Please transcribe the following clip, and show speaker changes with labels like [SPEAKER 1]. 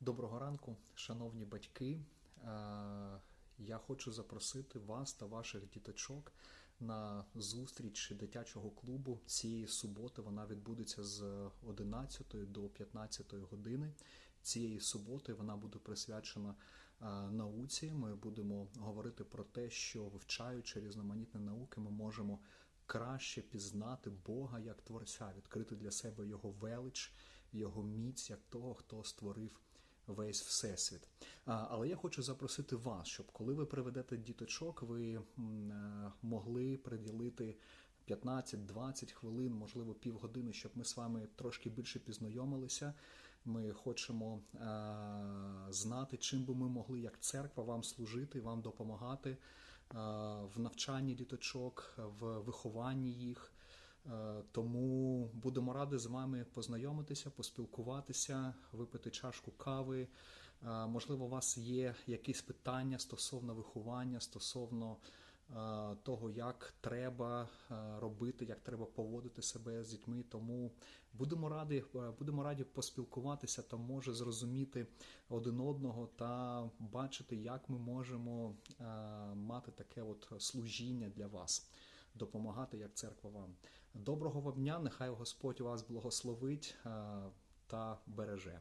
[SPEAKER 1] Доброго ранку, шановні батьки. Е, Я хочу запросити вас та ваших діточок на зустріч дитячого клубу цієї суботи. Вона відбудеться з 11 до 15 години. Цієї суботи вона буде присвячена е, науці. Ми будемо говорити про те, що вивчаючи різноманітні науки, ми можемо краще пізнати Бога як творця, відкрити для себе його велич, його міць як того, хто створив весь всесвіт. Але я хочу запросити вас, щоб коли ви приведете діточок, ви е, могли приділити 15-20 хвилин, можливо, півгодини, щоб ми з вами трошки більше пізнайомилися. Ми хочемо е, знати, чим би ми могли як церква вам служити, вам допомагати е, в навчанні діточок, в вихованні їх. Е, Тому будемо раді з вами познайомитися, поспілкуватися, випити чашку кави. Е, Можливо, у вас є якісь питання стосовно виховання, стосовно е, того, як треба робити, як треба поводити себе з дітьми. Тому будемо раді, будемо раді поспілкуватися та може зрозуміти один одного та бачити, як ми можемо мати таке от служіння для вас допомагати як церква вам. Доброго вам дня, нехай Господь вас благословить е, та береже.